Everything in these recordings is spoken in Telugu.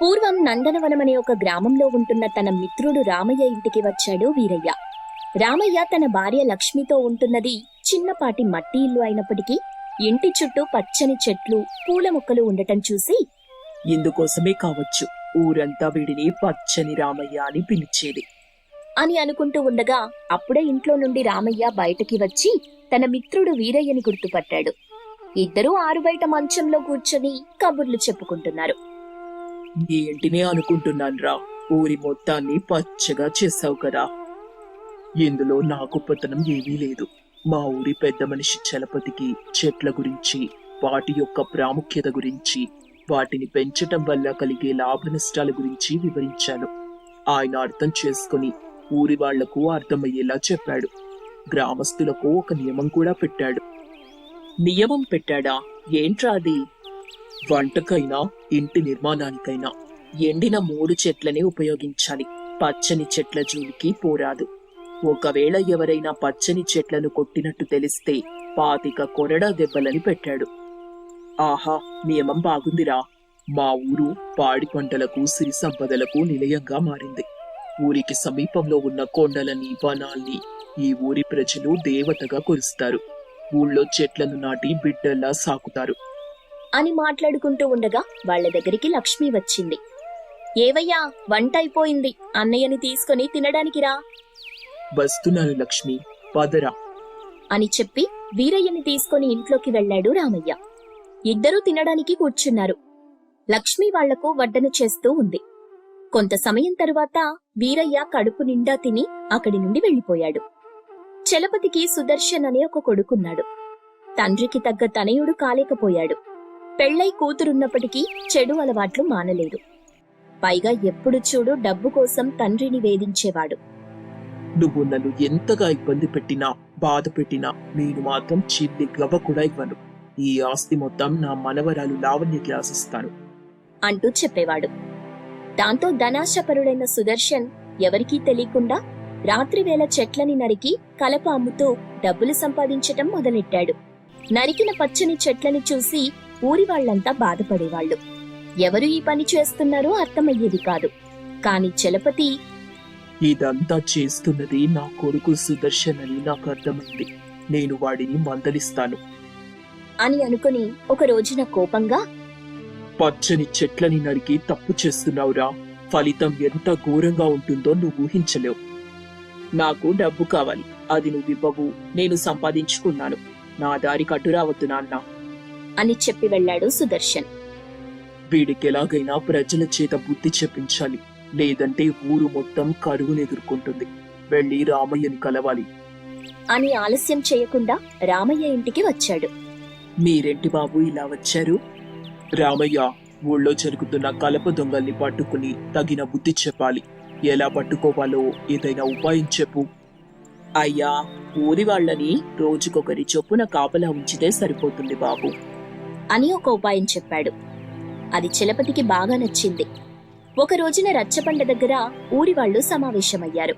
పూర్వం నందనవనం అనే ఒక గ్రామంలో ఉంటున్న తన మిత్రుడు రామయ్య ఇంటికి వచ్చాడు వీరయ్య. రామయ్య తన భార్య లక్ష్మితో ఉంటున్నది చిన్నపాటి మట్టి ఇల్లు అయినప్పటికీ ఇంటి చుట్టూ పచ్చని చెట్లు పూల మొక్కలు ఉండటం చూసి ఇందుకోసమే కావచ్చు ఊరంతా వీడిని పచ్చని రామయ్య అని పిలిచేది అని అనుకుంటూ ఉండగా అప్పుడే ఇంట్లో నుండి రామయ్య బయటకి వచ్చి తన మిత్రుడు వీరయ్యని గుర్తుపట్టాడు. ఇద్దరూ ఆరుబయట మంచంలో కూర్చొని కబుర్లు చెప్పుకుంటున్నారు. ఏంటినే అనుకుంటున్నాన్రా? ఊరి మొత్తాన్ని పచ్చగా చేసావు కదా. ఇందులో నా గొప్పతనం ఏమీ లేదు. మా ఊరి పెద్ద మనిషి చలపతికి చెట్ల గురించి వాటి యొక్క ప్రాముఖ్యత గురించి వాటిని పెంచటం వల్ల కలిగే లాభ నష్టాల గురించి వివరించాను. ఆయన అర్థం చేసుకుని ఊరి వాళ్ళకు అర్థమయ్యేలా చెప్పాడు. గ్రామస్తులకు ఒక నియమం కూడా పెట్టాడు. నియమం పెట్టాడా? ఏంట్రా అది? వంటకైనా ఇంటి నిర్మాణానికైనా ఎండిన మూడు చెట్లనే ఉపయోగించాలి. పచ్చని చెట్ల జూలికి పోరాదు. ఒకవేళ ఎవరైనా పచ్చని చెట్లను కొట్టినట్టు తెలిస్తే పాతిక కొరడా దెబ్బలని పెట్టాడు. ఆహా నియమం బాగుందిరా. మా ఊరు పాడి పంటలకు సిరి సంపదలకు నిలయంగా మారింది. ఊరికి సమీపంలో ఉన్న కొండలని వనాల్ని ఈ ఊరి ప్రజలు దేవతగా కొలుస్తారు. ఊళ్ళో చెట్లను నాటి బిడ్డల్లా సాకుతారు. అని మాట్లాడుకుంటూ ఉండగా వాళ్ళ దగ్గరికి లక్ష్మి వచ్చింది. ఏవయ్యా వంట అయిపోయింది అన్నయ్యని తీసుకొని తినడానికి రా. వస్తున్నాను లక్ష్మి పదరా. అని చెప్పి వీరయ్యని తీసుకొని ఇంట్లోకి వెళ్ళాడు రామయ్య. ఇద్దరూ తినడానికి కూర్చున్నారు. లక్ష్మి వాళ్ళకు వడ్డన చేస్తూ ఉంది. కొంత సమయం తరువాత వీరయ్య కడుపు నిండా తిని అక్కడి నుండి వెళ్ళిపోయాడు చలపతికి సుదర్శన్ అనే ఒక కొడుకున్నాడు. తండ్రికి తగ్గ తనయుడు కాలేకపోయాడు. పెళ్ళై కూతురున్నప్పటికీ చెడు అలవాట్లు మానలేదు. పైగా ఎప్పుడు చూడు డబ్బు కోసం తండ్రిని వేధించేవాడు. నువ్వు నన్ను ఎంతగా ఇబ్బంది పెట్టినా బాధ పెట్టినా నేను మాత్రం చిల్లి గవ్వ కూడా ఇవ్వను. ఈ ఆస్తి మొత్తం నా మనవరాలు లావణ్యకి ఆశిస్తాను అంటూ చెప్పేవాడు. దాంతో ధనాశపరుడైన సుదర్శన్ ఎవరికీ తెలియకుండా రాత్రివేళ చెట్లని నరికి కలప అమ్ముతూ డబ్బులు సంపాదించటం మొదలెట్టాడు. నరికిన పచ్చని చెట్లని చూసి ఊరి వాళ్ళంతా బాధపడేవాళ్ళు ఎవరు ఈ పని చేస్తున్నారో అర్థమయ్యేది కాదు. కాని చలపతి ఇదంతా చేస్తున్నది నా కొడుకు సుదర్శన్ అని నాకు అర్థమైంది. నేను వాడిని మందలిస్తాను. అని అనుకుని ఒక రోజున కోపంగా పచ్చని చెట్లని నరికి తప్పు చేస్తున్నావురా. ఫలితం ఎంత ఘోరంగా ఉంటుందో నువ్వు ఊహించలేవు. నాకు డబ్బు కావాలి. అది నువ్వివ్వవు నేను సంపాదించుకున్నాను. నా దారి కట్టురావద్దు నాన్న. అని చెప్పి వెళ్ళాడు సుదర్శన్. వీడికి ఎలాగైనా ప్రజల చేత బుద్ధి చెప్పించాలి. లేదంటే ఊరు మొత్తం కరువును ఎదుర్కొంటుంది. వెళ్ళి రామయ్యని కలవాలి. అని ఆలస్యం చేయకుండా రామయ్య ఇంటికి వచ్చాడు. మీరేంటి బాబు ఇలా వచ్చారు? రామయ్య ఊళ్ళో జరుగుతున్న కలప దొంగల్ని పట్టుకుని తగిన బుద్ధి చెప్పాలి. ఎలా పట్టుకోవాలో ఏదైనా ఉపాయం చెప్పు. అయ్యా ఊరి వాళ్ళని రోజుకొకరి చొప్పున కాపలా ఉంచితే సరిపోతుంది బాబు. అని ఒక ఉపాయం చెప్పాడు. అది చలపతికి బాగా నచ్చింది. ఒక రోజున రచ్చబండ దగ్గర ఊరి వాళ్ళు సమావేశమయ్యారు.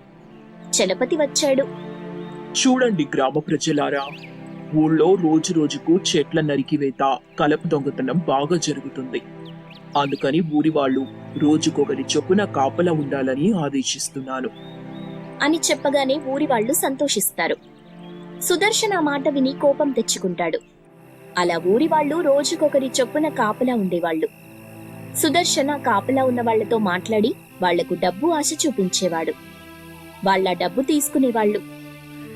చలపతి వచ్చాడు. చూడండి గ్రామ ప్రజలారా ఊళ్ళో రోజు రోజుకు చెట్ల నరికివేత కలప దొంగతనం బాగా జరుగుతుంది. అందుకని ఊరి వాళ్ళు రోజుకొకరి చొప్పున కాపలా ఉండాలని ఆదేశిస్తున్నాను. అని చెప్పగానే ఊరి వాళ్ళు సంతోషిస్తారు. సుదర్శన్ ఆ మాట విని కోపం తెచ్చుకుంటాడు. అలా ఊరి వాళ్ళు రోజుకొకరి చొప్పున కాపలా ఉండేవాళ్ళు. సుదర్శన కాపలా ఉన్న వాళ్ళతో మాట్లాడి వాళ్ళకు డబ్బు ఆశ చూపించేవాడు. వాళ్ళ డబ్బు తీసుకునేవాళ్ళు.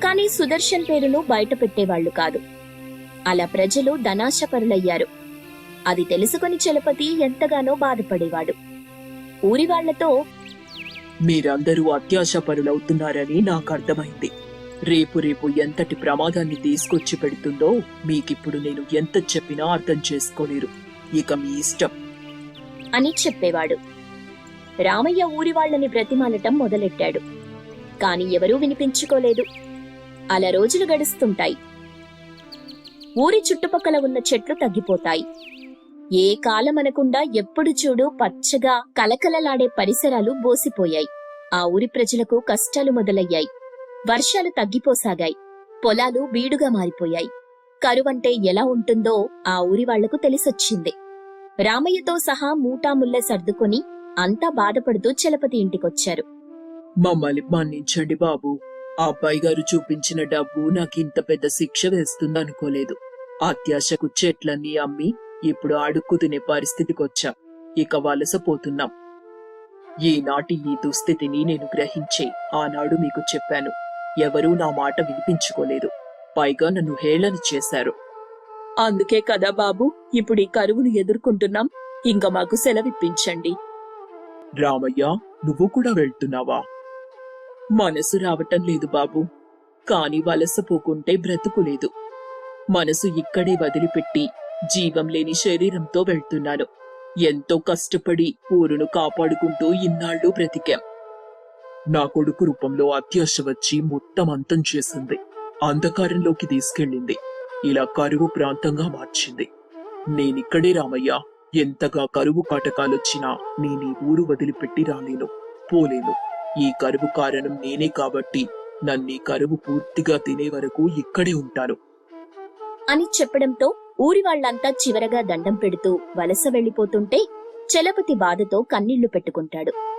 కానీ సుదర్శన్ పేరును బయట పెట్టేవాళ్ళు కాదు. అలా ప్రజలు ధనాశపరులయ్యారు. అది తెలుసుకొని చలపతి ఎంతగానో బాధపడేవాడు. ఊరి వాళ్ళతో మీరందరూ అత్యాశపరులవుతున్నారని నాకు అర్థమైంది. రేపు రేపు ఎంతటి ప్రమాదాన్ని తీసుకొచ్చి పెడుతుందో మీకిప్పుడు నేను ఎంత చెప్పినా అర్థం చేసుకోలేరు. ఇక మీ ఇష్టం. అని చెప్పేవాడు. రామయ్య ఊరి వాళ్ళని బ్రతిమాలటం మొదలెట్టాడు. కాని ఎవరూ వినిపించుకోలేదు. అలా రోజులు గడుస్తుంటాయి. ఊరి చుట్టుపక్కల ఉన్న చెట్లు తగ్గిపోతాయి. ఏ కాలమనకుండా ఎప్పుడు చూడు పచ్చగా కలకలలాడే పరిసరాలు బోసిపోయాయి. ఆ ఊరి ప్రజలకు కష్టాలు మొదలయ్యాయి. వర్షాలు తగ్గిపోసాగాయి. పొలాలు బీడుగా మారిపోయాయి. కరువంటే ఎలా ఉంటుందో ఆ ఊరి వాళ్ళకు తెలిసొచ్చింది. రామయ్యతో సహా మూటాముళ్ళ సర్దుకొని అంతా బాధపడుతూ చలపతి ఇంటికొచ్చారు. మమ్మల్ని మన్నించండి బాబు. ఆ అబ్బాయి గారు చూపించిన డబ్బు నాకు ఇంత పెద్ద శిక్ష వేస్తుందనుకోలేదు. అత్యాశకు చెట్లన్నీ అమ్మి ఇప్పుడు అడుక్కు తినే పరిస్థితికొచ్చా. ఇక వలసపోతున్నాం ఈనాటి ఈ దుస్థితిని నేను గ్రహించే ఆనాడు మీకు చెప్పాను. ఎవరూ నా మాట వినిపించుకోలేదు. పైగా నన్ను హేళన చేశారు. అందుకే కదా బాబు ఇప్పుడు ఈ కరువును ఎదుర్కొంటున్నాం. ఇంకా మాకు సెలవిప్పించండి. రామయ్య నువ్వు కూడా వెళ్తున్నావా? మనసు రావటం లేదు బాబు. కాని వలసపోకుంటే బ్రతుకులేదు మనసు ఇక్కడే వదిలిపెట్టి జీవం లేని శరీరంతో వెళ్తున్నాను. ఎంతో కష్టపడి ఊరును కాపాడుకుంటూ ఇన్నాళ్ళు బ్రతికాం. నా కొడుకు రూపంలో అత్యాశ వచ్చి మొత్తం అంతం చేసింది. అంధకారంలోకి తీసుకెళ్ళింది. ఇలా కరువు ప్రాంతంగా మార్చింది. నేనిక్కడే రామయ్య. ఎంతగా కరువు కాటకాలొచ్చినా నేను ఈ ఊరు వదిలిపెట్టి రాలేను పోలేను. ఈ కరువు కారణం నేనే కాబట్టి నన్ను కరువు పూర్తిగా తినే వరకు ఇక్కడే ఉంటాను. అని చెప్పడంతో ఊరి వాళ్ళంతా చివరగా దండం పెడుతూ వలస వెళ్ళిపోతుంటే చలపతి బాధతో కన్నీళ్ళు పెట్టుకుంటాడు.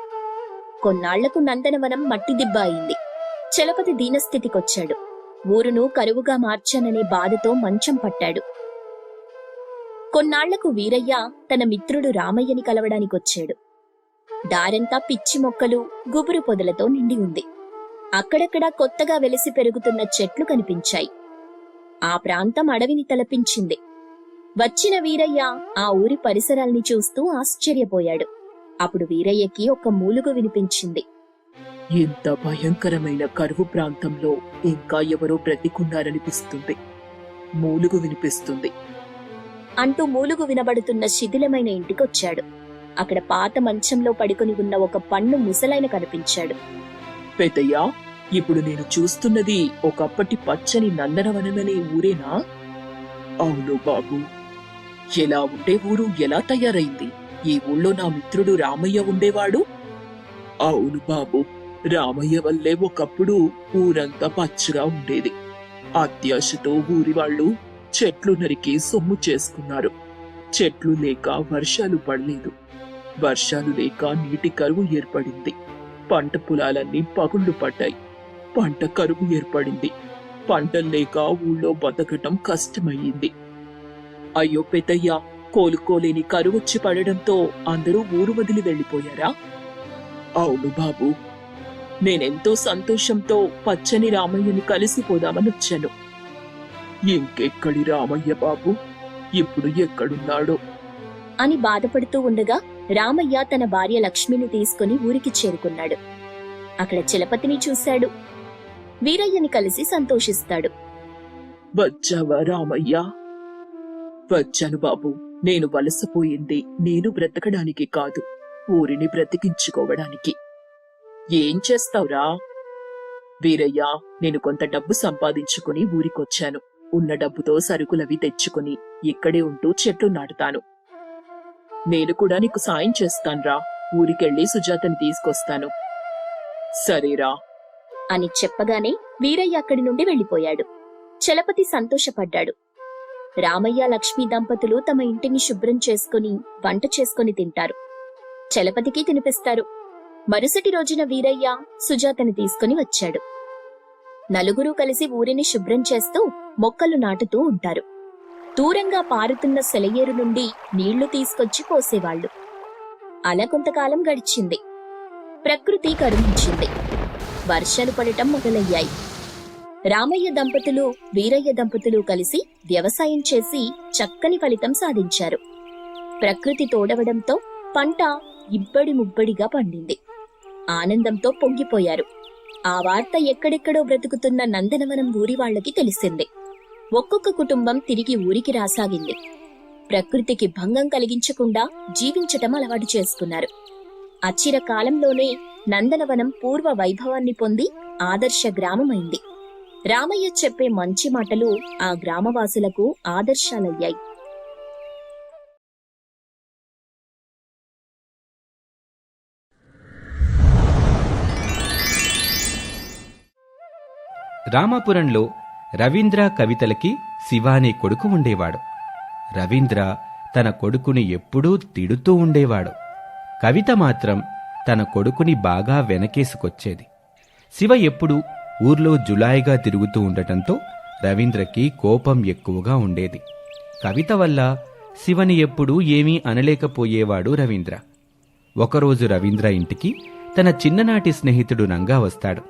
కొన్నాళ్ళకు నందనవనం మట్టి దిబ్బ అయింది. చలపతి దీనస్థితికొచ్చాడు. ఊరును కరువుగా మార్చాననే బాధతో మంచం పట్టాడు. కొన్నాళ్ళకు వీరయ్య తన మిత్రుడు రామయ్యని కలవడానికొచ్చాడు. దారంతా పిచ్చి మొక్కలు గుబురు పొదలతో నిండి ఉంది. అక్కడక్కడా కొత్తగా వెలిసి పెరుగుతున్న చెట్లు కనిపించాయి. ఆ ప్రాంతం అడవిని తలపించింది. వచ్చిన వీరయ్య ఆ ఊరి పరిసరాల్ని చూస్తూ ఆశ్చర్యపోయాడు. అప్పుడు వీరయ్యకి ఒక మూలుగు వినిపించింది. ఇంత భయంకరమైన కరువు ప్రాంతంలో ఇంకా ఎవరో బ్రతికున్నారనిపిస్తుంది. మూలుగు వినిపిస్తుంది. అంటూ మూలుగు వినబడుతున్న శిథిలమైన ఇంటికొచ్చాడు. అక్కడ పాత మంచంలో పడుకొని ఉన్న ఒక పన్ను ముసలైన కనిపించాడు. పెద్దయ్యా ఇప్పుడు నేను చూస్తున్నది ఒకప్పటి పచ్చని నందనవనమనే ఊరేనా? అవును బాబు. ఎలా ఉండే ఊరు ఎలా తయారైంది? ఈ ఊళ్ళో నా మిత్రుడు రామయ్య ఉండేవాడు? అవును బాబు. రామయ్య వల్లే ఒకప్పుడు ఊరంతా పచ్చగా ఉండేది. అత్యాశతో ఊరి వాళ్ళు చెట్లు నరికి సొమ్ము చేసుకున్నారు. చెట్లు లేక వర్షాలు పడలేదు. వర్షాలు లేక నీటి కరువు ఏర్పడింది. పంట పొలాలన్నీ పగుళ్ళు పడ్డాయి. పంట కరువు ఏర్పడింది. పంటలు లేక ఊళ్ళో బతకటం కష్టమయ్యింది. అయ్యో పెద్దయ్య కోలుకోలేని కరువొచ్చి పడడంతో అందరూ ఊరు వదిలి వెళ్ళిపోయారా? అవును బాబు. నేనెంతో సంతోషంతో పచ్చని రామయ్యని కలిసిపోదామని వచ్చాను. ఇంకెక్కడి రామయ్య బాబు? ఇప్పుడు ఎక్కడున్నాడో? అని బాధపడుతూ ఉండగా రామయ్య తన భార్య లక్ష్మిని తీసుకుని ఊరికి చేరుకున్నాడు. అక్కడ చలపతిని చూశాడు. వీరయ్యని కలిసి సంతోషిస్తాడు. వచ్చావా రామయ్య? వచ్చాను బాబు. నేను వలసపోయింది. నేను బ్రతకడానికి కాదు. ఊరిని బ్రతికించుకోవడానికి. ఏం చేస్తావురా? వీరయ్య నేను కొంత డబ్బు సంపాదించుకుని ఊరికొచ్చాను. ఉన్న డబ్బుతో సరుకులవి తెచ్చుకుని ఇక్కడే ఉంటూ చెట్లు నాటుతాను. నేను కూడా నీకు సాయం చేస్తాన్రా. ఊరికెళ్ళి సుజాతని తీసుకొస్తాను. సరేరా. అని చెప్పగానే వీరయ్య అక్కడి నుండి వెళ్ళిపోయాడు చలపతి సంతోషపడ్డాడు. రామయ్య లక్ష్మి దంపతులు తమ ఇంటిని శుభ్రం చేసుకుని వంట చేసుకుని తింటారు. చలపతికి తినిపిస్తారు. మరుసటి రోజున వీరయ్య సుజాతని తీసుకుని వచ్చాడు. నలుగురు కలిసి ఊరిని శుభ్రం చేస్తూ మొక్కలు నాటుతూ ఉంటారు. దూరంగా పారుతున్న సెలయేరు నుండి నీళ్ళు తీసుకొచ్చి పోసేవాళ్ళు అలా కొంతకాలం గడిచింది. ప్రకృతి కరుణించింది. వర్షాలు పడటం మొదలయ్యాయి. రామయ్య దంపతులు వీరయ్య దంపతులు కలిసి వ్యవసాయం చేసి చక్కని ఫలితం సాధించారు. ప్రకృతి తోడవడంతో పంట ఇబ్బడి ముబ్బడిగా పండింది. ఆనందంతో పొంగిపోయారు. ఆ వార్త ఎక్కడెక్కడో బ్రతుకుతున్న నందనవనం ఊరి వాళ్ళకి తెలిసింది. ఒక్కొక్క కుటుంబం తిరిగి ఊరికి రాసాగింది. ప్రకృతికి భంగం కలిగించకుండా జీవించటం అలవాటు చేసుకున్నారు. అచిర కాలంలోనే నందనవనం పూర్వ వైభవాన్ని పొంది ఆదర్శ గ్రామమైంది. రామయ్య చెప్పే మంచి మాటలు ఆ గ్రామవాసులకు ఆదర్శాలయ్యాయి. రామాపురంలో రవీంద్ర కవితలకి శివాని అనే కొడుకు ఉండేవాడు. రవీంద్ర తన కొడుకుని ఎప్పుడూ తిడుతూ ఉండేవాడు. కవిత మాత్రం తన కొడుకుని బాగా వెనకేసుకొచ్చేది. శివ ఎప్పుడూ ఊర్లో జులాయిగా తిరుగుతూ ఉండటంతో రవీంద్రకి కోపం ఎక్కువగా ఉండేది. కవిత వల్ల శివని ఎప్పుడూ ఏమీ అనలేకపోయేవాడు రవీంద్ర. ఒకరోజు రవీంద్ర ఇంటికి తన చిన్ననాటి స్నేహితుడు రంగా వస్తాడు.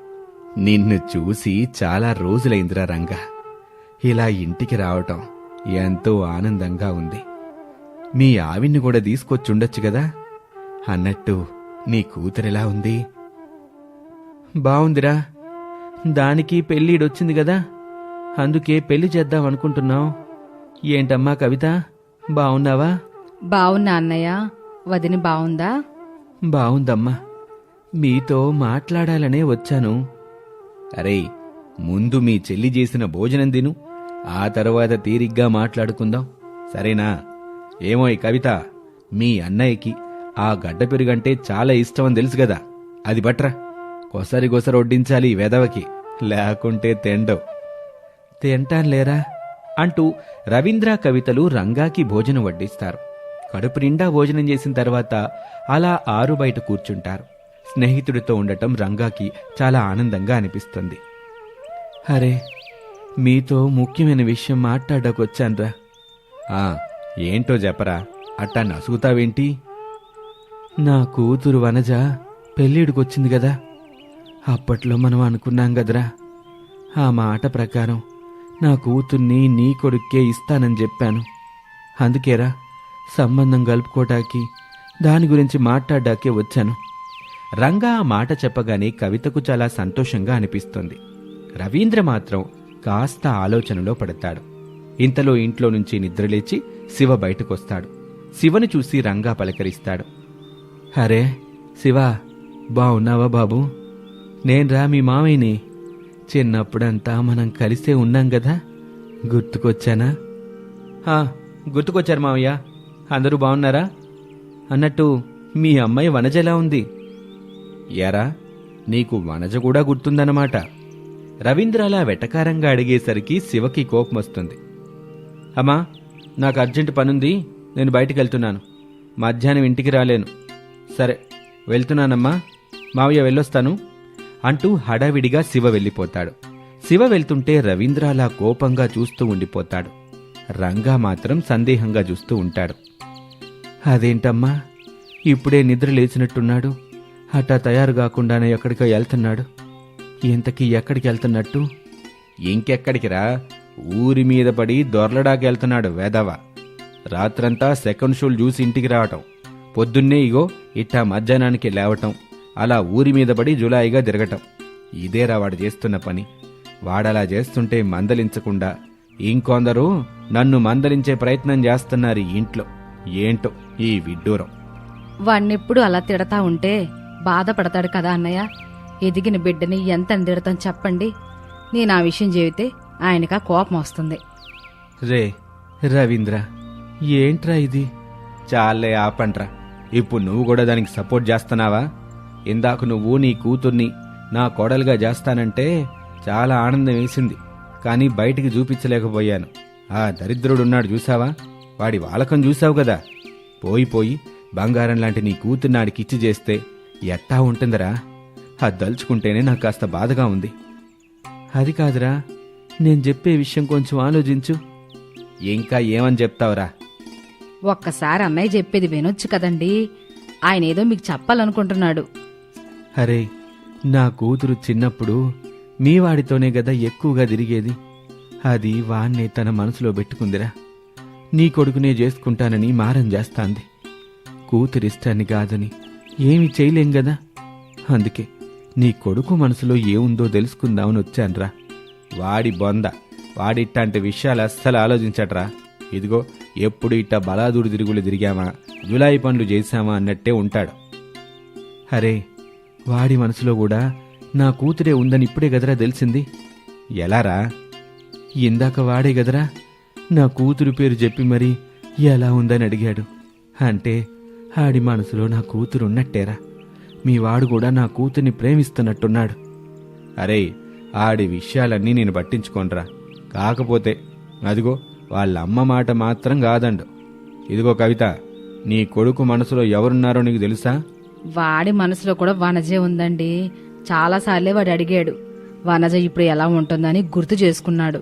నిన్ను చూసి చాలా రోజులైందిరా రంగా. ఇలా ఇంటికి రావటం ఎంతో ఆనందంగా ఉంది. మీ ఆవిన్ని కూడా తీసుకొచ్చుండొచ్చు కదా? అన్నట్టు నీ కూతురెలా ఉంది? బావుందిరా. దానికి పెళ్ళిడొచ్చింది కదా. అందుకే పెళ్ళి చేద్దాం అనుకుంటున్నావు. ఏంటమ్మా కవిత బావున్నావా? బావున్నా అన్నయ్య. వదిని బావుందా? బావుందమ్మా. మీతో మాట్లాడాలనే వచ్చాను. అరే ముందు మీ చెల్లి చేసిన భోజనం తిను. ఆ తర్వాత తీరిగ్గా మాట్లాడుకుందాం. సరేనా? ఏమో ఈ కవిత మీ అన్నయ్యకి ఆ గడ్డ పెరుగంటే చాలా ఇష్టం అని తెలుసు కదా. అది బట్రా కొసరి కొసరు వడ్డించాలి ఈ వెదవకి. లేకుంటే తెండవు. తింటాన్లేరా అంటూ రవీంద్ర కవితలు రంగాకి భోజనం వడ్డిస్తారు. కడుపు నిండా భోజనం చేసిన తర్వాత అలా ఆరు బయట కూర్చుంటారు. స్నేహితుడితో ఉండటం రంగాకి చాలా ఆనందంగా అనిపిస్తుంది. అరే మీతో ముఖ్యమైన విషయం మాట్లాడకొచ్చాన్రా. ఆ ఏంటో చెప్పరా? అట్టా నసుగుతావేంటి? నా కూతురు వనజ పెళ్ళిడికొచ్చింది కదా. అప్పట్లో మనం అనుకున్నాం కదరా ఆ మాట ప్రకారం నా కూతుర్ని నీ కొడుక్కే ఇస్తానని చెప్పాను. అందుకేరా సంబంధం కలుపుకోటానికి దాని గురించి మాట్లాడాకే వచ్చాను. రంగా ఆ మాట చెప్పగానే కవితకు చాలా సంతోషంగా అనిపిస్తుంది. రవీంద్ర మాత్రం కాస్త ఆలోచనలో పడతాడు. ఇంతలో ఇంట్లో నుంచి నిద్రలేచి శివ బయటకొస్తాడు. శివని చూసి రంగా పలకరిస్తాడు. అరే శివ బావున్నావా బాబు? నేన్రా మీ మామయ్యని. చిన్నప్పుడంతా మనం కలిసే ఉన్నాం కదా గుర్తుకొచ్చానా? "ఆ, గుర్తుకొచ్చారు మామయ్య. అందరూ బాగున్నారా? అన్నట్టు మీ అమ్మాయి వనజ ఎలా ఉంది? ఎరా నీకు వనజ కూడా గుర్తుందన్నమాట. రవీంద్ర అలా వెటకారంగా అడిగేసరికి శివకి కోపం వస్తుంది. అమ్మా నాకు అర్జెంట్ పనుంది. నేను బయటికి వెళ్తున్నాను. మధ్యాహ్నం ఇంటికి రాలేను. సరే వెళ్తున్నానమ్మా. మావయ్య వెళ్ళొస్తాను. అంటూ హడావిడిగా శివ వెళ్ళిపోతాడు. శివ వెళ్తుంటే రవీంద్ర అలా కోపంగా చూస్తూ ఉండిపోతాడు. రంగా మాత్రం సందేహంగా చూస్తూ ఉంటాడు. అదేంటమ్మా? ఇప్పుడే నిద్ర లేచినట్టున్నాడు. అట్టా తయారు కాకుండానే ఎక్కడికో వెళ్తున్నాడు. ఇంతకీ ఎక్కడికి వెళ్తున్నట్టు? ఇంకెక్కడికి రా. ఊరి మీద పడి దొర్లడాకి వెళ్తున్నాడు వేదవ రాత్రంతా సెకండ్ షోలు చూసి ఇంటికి రావటం. పొద్దున్నే ఇగో ఇట్టా మధ్యాహ్నానికి లేవటం. అలా ఊరి మీద పడి జులాయిగా తిరగటం. ఇదేరా వాడు చేస్తున్న పని. వాడలా చేస్తుంటే మందలించకుండా ఇంకొందరు నన్ను మందలించే ప్రయత్నం చేస్తున్నారు ఇంట్లో. ఏంటో ఈ విడ్డూరం. వాణ్ణెప్పుడు అలా తిడతా ఉంటే బాధపడతాడు కదా అన్నయ్య. ఎదిగిన బిడ్డని ఎంత తిడతాం చెప్పండి. నేను ఆ విషయం చెబితే ఆయనకా కోపం వస్తుంది. రే రవీంద్ర ఏంట్రా ఇది? చాలే ఆపండ్రా. ఇప్పుడు నువ్వు కూడా దానికి సపోర్ట్ చేస్తున్నావా? ఇందాక నువ్వు నీ కూతుర్ని నా కోడలుగా చేస్తానంటే చాలా ఆనందం వేసింది. కానీ బయటికి చూపించలేకపోయాను. ఆ దరిద్రుడున్నాడు చూసావా వాడి వాలకం చూసావు కదా. పోయి పోయి బంగారం లాంటి నీ కూతురు ఇచ్చి చేస్తే ఎట్టా ఉంటుందరా? అది దలుచుకుంటేనే నాకు కాస్త బాధగా ఉంది. అది కాదురా నేను చెప్పే విషయం కొంచెం ఆలోచించు. ఇంకా ఏమని చెప్తావురా? ఒక్కసారి అమ్మాయి చెప్పేది వినొచ్చు కదండి. ఆయన ఏదో మీకు చెప్పాలనుకుంటున్నాడు. అరే నా కూతురు చిన్నప్పుడు మీ వాడితోనే గదా ఎక్కువగా తిరిగేది. అది వాన్నే తన మనసులో పెట్టుకుందిరా. నీ కొడుకునే చేసుకుంటానని మారం చేస్తాంది. కూతురిష్టాన్ని కాదని ఏమి చేయలేం గదా. అందుకే నీ కొడుకు మనసులో ఏముందో తెలుసుకుందామని వచ్చాన్రా. వాడి బొంద వాడిట్టాంటి విషయాలు అస్సలు ఆలోచించట్రా. ఇదిగో ఎప్పుడు ఇట్ట బలాదూరు తిరుగులు తిరిగామా జులాయి పనులు చేశామా అన్నట్టే ఉంటాడు. అరే వాడి మనసులో కూడా నా కూతురే ఉందని ఇప్పుడే గదరా తెలిసింది. ఎలారా? ఇందాక వాడే గదరా? నా కూతురు పేరు చెప్పి మరి ఎలా ఉందని అడిగాడు. అంటే ఆడి మనసులో నా కూతురు ఉన్నట్టేరా. మీ వాడు కూడా నా కూతుర్ని ప్రేమిస్తున్నట్టున్నాడు. అరే ఆడి విషయాలన్నీ నేను పట్టించుకోనరా. కాకపోతే అదిగో వాళ్ళ అమ్మ మాట మాత్రం కాదండు. ఇదిగో కవిత నీ కొడుకు మనసులో ఎవరున్నారో నీకు తెలుసా? వాడి మనసులో కూడా వనజే ఉందండి. చాలాసార్లే వాడు అడిగాడు వనజ ఇప్పుడు ఎలా ఉంటుందని గుర్తు చేసుకున్నాడు.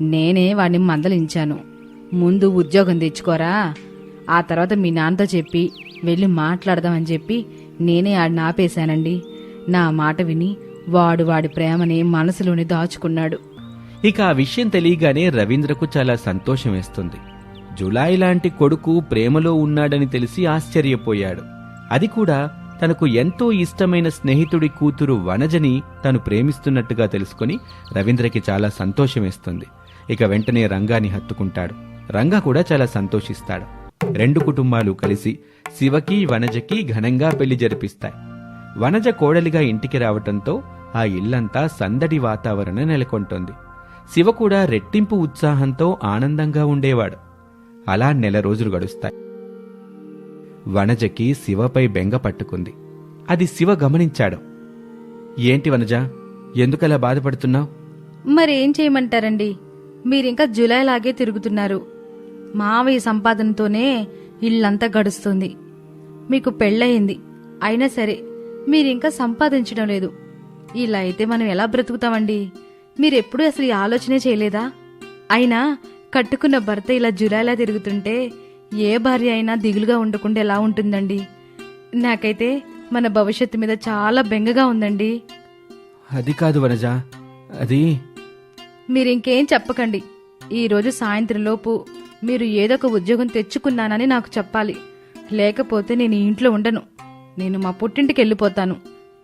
నేనే వాడిని మందలించాను. ముందు ఉద్యోగం తెచ్చుకోరా? ఆ తర్వాత మీ నాన్నతో చెప్పి వెళ్ళి మాట్లాడదామని చెప్పి నేనే ఆడిని ఆపేశానండి. నా మాట విని వాడు వాడి ప్రేమని మనసులోని దాచుకున్నాడు. ఇక ఆ విషయం తెలియగానే రవీంద్రకు చాలా సంతోషం వేస్తుంది. జులాయి లాంటి కొడుకు ప్రేమలో ఉన్నాడని తెలిసి ఆశ్చర్యపోయాడు. అది కూడా తనకు ఎంతో ఇష్టమైన స్నేహితుడి కూతురు వనజని తను ప్రేమిస్తున్నట్టుగా తెలుసుకొని రవీంద్రకి చాలా సంతోషమేస్తుంది. ఇక వెంటనే రంగాని హత్తుకుంటాడు. రంగా కూడా చాలా సంతోషిస్తాడు. రెండు కుటుంబాలు కలిసి శివకి వనజకి ఘనంగా పెళ్ళి జరిపిస్తాయి. వనజ కోడలిగా ఇంటికి రావటంతో ఆ ఇల్లంతా సందడి వాతావరణం నెలకొంటోంది. శివ కూడా రెట్టింపు ఉత్సాహంతో ఆనందంగా ఉండేవాడు. అలా నెల రోజులు గడుస్తాయి. వనజకి శివపై బెంగ పట్టుకుంది. అది శివ గమనించాడు. ఏంటి వనజ? ఎందుకలా బాధపడుతున్నావు? మరేం చేయమంటారండి? మీరింకా జులై లాగే తిరుగుతున్నారు. మావయ్య సంపాదనతోనే ఇల్లంతా గడుస్తుంది. మీకు పెళ్ళయింది. అయినా సరే మీరింకా సంపాదించడం లేదు. ఇలా అయితే మనం ఎలా బ్రతుకుతామండి? మీరెప్పుడూ అసలు ఈ ఆలోచనే చేయలేదా? అయినా కట్టుకున్న భర్త ఇలా జులైలా తిరుగుతుంటే ఏ భార్య అయినా దిగులుగా ఉండకుండా ఎలా ఉంటుందండి? నాకైతే మన భవిష్యత్తు మీద చాలా బెంగగా ఉందండి. అది కాదు వనజ అది మీరింకేం చెప్పకండి. ఈరోజు సాయంత్రం లోపు మీరు ఏదో ఒక ఉద్యోగం తెచ్చుకున్నానని నాకు చెప్పాలి. లేకపోతే నేను ఈ ఇంట్లో ఉండను. నేను మా పుట్టింటికి వెళ్ళిపోతాను.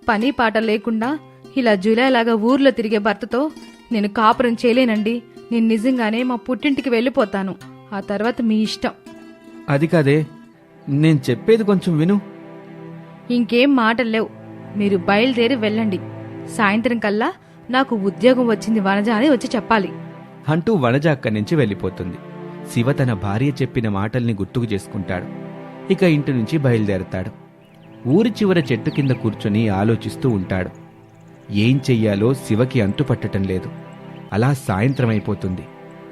పని పాట లేకుండా ఇలా జూలైలాగా ఊర్లో తిరిగే భర్తతో నేను కాపురం చేయలేనండి. నేను నిజంగానే మా పుట్టింటికి వెళ్ళిపోతాను. ఆ తర్వాత మీ ఇష్టం. అది కాదే నేను చెప్పేది కొంచెం విను. ఇంకేం మాటలు లేవు. మీరు బయలుదేరి వెళ్ళండి. సాయంత్రం కల్లా నాకు ఉద్యోగం వచ్చింది వనజ అని వచ్చి చెప్పాలి. అంటూ వనజ అక్కడి నుంచి వెళ్ళిపోతుంది. శివ తన భార్య చెప్పిన మాటల్ని గుర్తుకు చేసుకుంటాడు. ఇక ఇంటి నుంచి బయలుదేరతాడు. ఊరి చివర చెట్టు కింద కూర్చొని ఆలోచిస్తూ ఉంటాడు. ఏం చెయ్యాలో శివకి అంతుపట్టటం లేదు. అలా సాయంత్రం అయిపోతుంది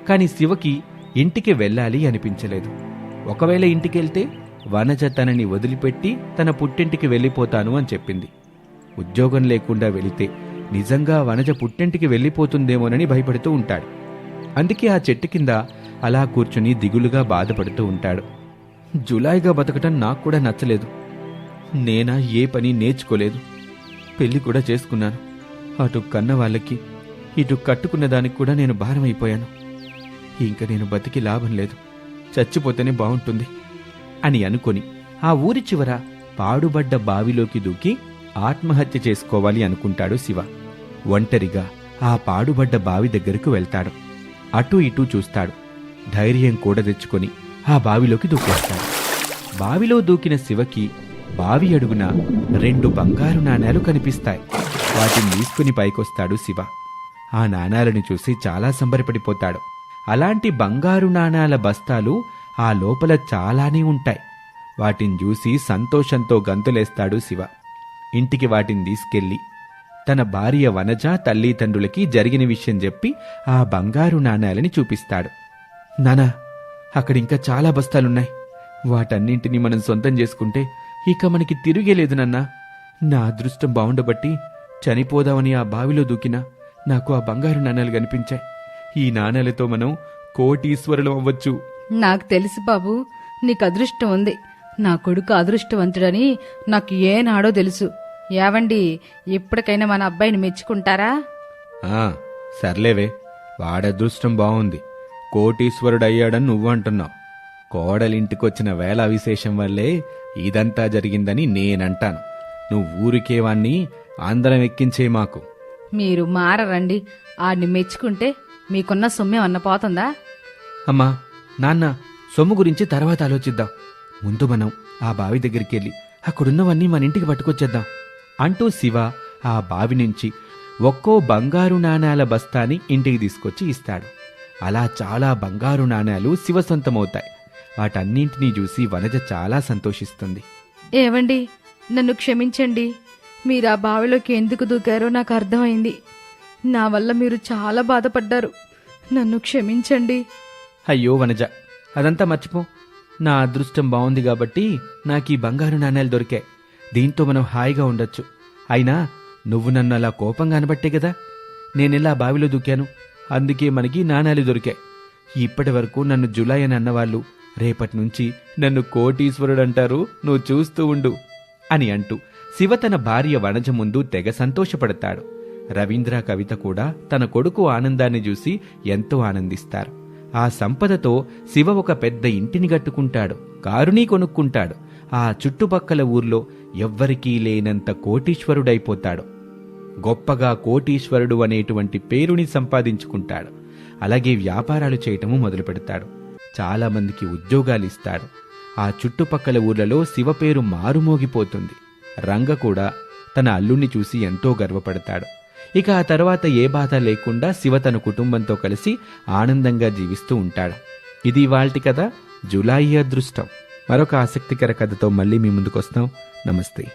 కాని శివకి ఇంటికి వెళ్ళాలి అనిపించలేదు. ఒకవేళ ఇంటికెళ్తే వనజ తనని వదిలిపెట్టి తన పుట్టింటికి వెళ్ళిపోతాను అని చెప్పింది. ఉద్యోగం లేకుండా వెళితే నిజంగా వనజ పుట్టింటికి వెళ్ళిపోతుందేమోనని భయపడుతూ ఉంటాడు. అందుకే ఆ చెట్టు కింద అలా కూర్చుని దిగులుగా బాధపడుతూ ఉంటాడు. జులాయిగా బతకటం నాకు కూడా నచ్చలేదు. నేనా ఏ పని నేర్చుకోలేదు. పెళ్ళి కూడా చేసుకున్నాను. అటు కన్న వాళ్ళకి ఇటు కట్టుకున్న దానికి కూడా నేను భారమైపోయాను. ఇంక నేను బతికి లాభం లేదు. చచ్చిపోతేనే బాగుంటుంది అని అనుకొని ఆ ఊరి చివర పాడుబడ్డ బావిలోకి దూకి ఆత్మహత్య చేసుకోవాలి అనుకుంటాడు శివ. ఒంటరిగా ఆ పాడుబడ్డ బావి దగ్గరకు వెళ్తాడు. అటూ ఇటూ చూస్తాడు. ధైర్యం కూడా తెచ్చుకొని ఆ బావిలోకి దూకేస్తాడు. బావిలో దూకిన శివకి బావి అడుగున రెండు బంగారు నాణేలు కనిపిస్తాయి. వాటిని తీసుకుని పైకొస్తాడు శివ. ఆ నాణాలను చూసి చాలా సంబరపడిపోతాడు. అలాంటి బంగారు నాణాల బస్తాలు ఆ లోపల చాలానే ఉంటాయి. వాటిని చూసి సంతోషంతో గంతులేస్తాడు శివ. ఇంటికి వాటిని తీసుకెళ్ళి తన భార్య వనజ తల్లిదండ్రులకి జరిగిన విషయం చెప్పి ఆ బంగారు నాణాలని చూపిస్తాడు. నానా అక్కడింకా చాలా బస్తాలున్నాయి. వాటన్నింటినీ మనం సొంతం చేసుకుంటే ఇక మనకి తిరిగేలేదు నన్నా. నా అదృష్టం బాగుండబట్టి చనిపోదామని ఆ బావిలో దూకినా నాకు ఆ బంగారు నాణాలు కనిపించాయి. ఈ నాణేలతో మనం కోటీశ్వరులం అవ్వచ్చు. నాకు తెలుసు బాబు నీకు అదృష్టం ఉంది. నా కొడుకు అదృష్టవంతుడని నాకు ఏనాడో తెలుసు. ఏవండి ఎప్పటికైనా మన అబ్బాయిని మెచ్చుకుంటారా? ఆ సర్లేవే వాడదృష్టం బాగుంది. కోటీశ్వరుడయ్యాడని నువ్వు అంటున్నావు. కోడలింటికొచ్చిన వేళ విశేషం వల్లే ఇదంతా జరిగిందని నేనంటాను. నువ్వు ఊరికే వాణ్ణి ఆందరం ఎక్కించే మాకు. మీరు మారరండి ఆడిని మెచ్చుకుంటే మీకున్న సొమ్మెం అన్న పోతుందా? అమ్మా నాన్న సొమ్ము గురించి తర్వాత ఆలోచిద్దాం. ముందు మనం ఆ బావి దగ్గరికి వెళ్ళి అక్కడున్నవన్నీ మన ఇంటికి పట్టుకొచ్చేద్దాం. అంటూ శివ ఆ బావి నుంచి ఒక్కో బంగారు నాణేల బస్తాని ఇంటికి తీసుకొచ్చి ఇస్తాడు. అలా చాలా బంగారు నాణేలు శివ సొంతమవుతాయి. వాటన్నింటినీ చూసి వనజ చాలా సంతోషిస్తుంది. ఏవండి? నన్ను క్షమించండి. మీరు ఆ బావిలోకి ఎందుకు దూకారో నాకు అర్థమైంది. నా వల్ల మీరు చాలా బాధపడ్డారు. నన్ను క్షమించండి. అయ్యో వనజ అదంతా మర్చిపో. నా అదృష్టం బాగుంది కాబట్టి నాకు ఈ బంగారు నాణేలు దొరికాయి దీంతో మనం హాయిగా ఉండొచ్చు. అయినా నువ్వు నన్ను అలా కోపంగా అనబట్టే కదా. నేనిలా బావిలో దూకాను? అందుకే మనకి నాణేలు దొరికాయి ఇప్పటి వరకు నన్ను జులై అని అన్నవాళ్ళు రేపటి నుంచి నన్ను కోటీశ్వరుడు అంటారు నువ్వు చూస్తూ ఉండు అని అంటూ శివ తన భార్య వనజ ముందు తెగ సంతోషపడతాడు. రవీంద్ర కవిత కూడా తన కొడుకు ఆనందాన్ని చూసి ఎంతో ఆనందిస్తారు. ఆ సంపదతో శివ ఒక పెద్ద ఇంటిని కట్టుకుంటాడు కారుని కొనుక్కుంటాడు. ఆ చుట్టుపక్కల ఊర్లో ఎవ్వరికీ లేనంత కోటీశ్వరుడైపోతాడు. గొప్పగా కోటీశ్వరుడు అనేటువంటి పేరుని సంపాదించుకుంటాడు. అలాగే వ్యాపారాలు చేయటము మొదలు పెడతాడు చాలామందికి ఉద్యోగాలు ఇస్తాడు. ఆ చుట్టుపక్కల ఊర్లలో శివ పేరు మారుమోగిపోతుంది. రంగ కూడా తన అల్లుణ్ణి చూసి ఎంతో గర్వపడతాడు. ఇక ఆ తర్వాత ఏ బాధ లేకుండా శివ తన కుటుంబంతో కలిసి ఆనందంగా జీవిస్తూ ఉంటాడు. ఇది వాల్టి కథ. జులాయి అదృష్టం. మరొక ఆసక్తికర కథతో మళ్ళీ మీ ముందుకొస్తాం. నమస్తే.